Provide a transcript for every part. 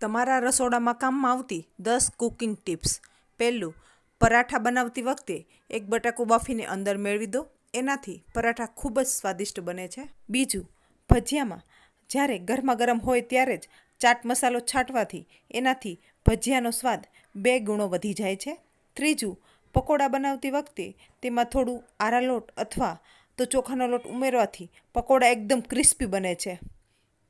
તમારા રસોડામાં કામમાં આવતી દસ કુકિંગ ટિપ્સ. પહેલું, પરાઠા બનાવતી વખતે એક બટાકું બાફીને અંદર મેળવી દો. એનાથી પરાઠા ખૂબ જ સ્વાદિષ્ટ બને છે. બીજું, ભજીયામાં જ્યારે ગરમા ગરમ હોય ત્યારે જ ચાટ મસાલો છાંટવાથી એનાથી ભજીયાનો સ્વાદ બે ગુણો વધી જાય છે. ત્રીજું, પકોડા બનાવતી વખતે તેમાં થોડું આરા લોટ અથવા તો ચોખાનો લોટ ઉમેરવાથી પકોડા એકદમ ક્રિસ્પી બને છે.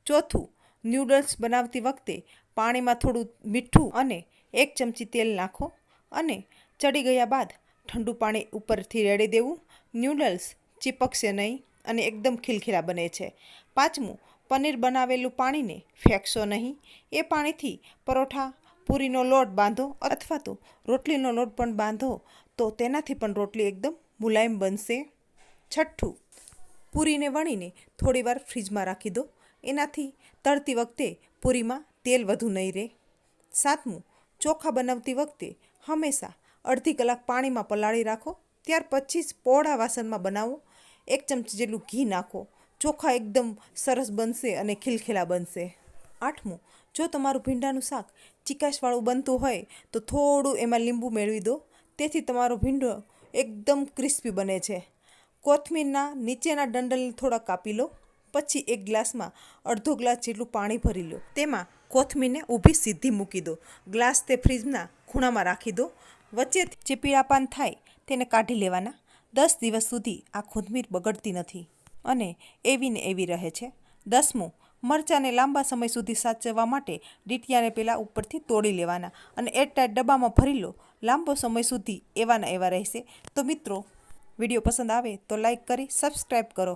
ચોથું, ન્યૂડલ્સ બનાવતી વખતે પાણીમાં થોડું મીઠું અને એક ચમચી તેલ નાખો અને ચડી ગયા બાદ ઠંડુ પાણી ઉપરથી રેડી દેવું. ન્યૂડલ્સ ચીપકશે નહીં અને એકદમ ખીલખીલા બને છે. પાંચમું, પનીર બનાવેલું પાણીને ફેંકશો નહીં. એ પાણીથી પરોઠા, પૂરીનો લોટ બાંધો અથવા તો રોટલીનો લોટ પણ બાંધો તો તેનાથી પણ રોટલી એકદમ મુલાયમ બનશે. છઠ્ઠું, પૂરીને વણીને થોડીવાર ફ્રીજમાં રાખી દો. એનાથી તળતી વખતે પૂરીમાં તેલ વધુ નહીં રહે. સાતમું, ચોખા બનાવતી વખતે હંમેશા અડધી કલાક પાણીમાં પલાળી રાખો, ત્યાર પછી જ પહોળા વાસણમાં બનાવો. એક ચમચી જેટલું ઘી નાખો, ચોખા એકદમ સરસ બનશે અને ખીલખીલા બનશે. આઠમું, જો તમારું ભીંડાનું શાક ચીકાશવાળું બનતું હોય, તો થોડું એમાં લીંબુ મેળવી દો. તેથી તમારો ભીંડો એકદમ ક્રિસ્પી બને છે. કોથમીરના નીચેના ડંડલને થોડા કાપી લો. પછી એક ગ્લાસમાં અડધો ગ્લાસ જેટલું પાણી ભરી લો. તેમાં કોથમીરને ઊભી સીધી મૂકી દો. ગ્લાસ તે ફ્રીજના ખૂણામાં રાખી દો. વચ્ચે જે પીળાપાન થાય તેને કાઢી લેવાના. દસ દિવસ સુધી આ કોથમીર બગડતી નથી અને એવી ને એવી રહે છે. દસમું, મરચાંને લાંબા સમય સુધી સાચવવા માટે ડીટિયાને પહેલાં ઉપરથી તોડી લેવાના અને એરટાઈટ ડબ્બામાં ભરી લો. લાંબો સમય સુધી એવાના એવા રહેશે. તો મિત્રો, વીડિયો પસંદ આવે તો લાઈક કરી સબસ્ક્રાઈબ કરો.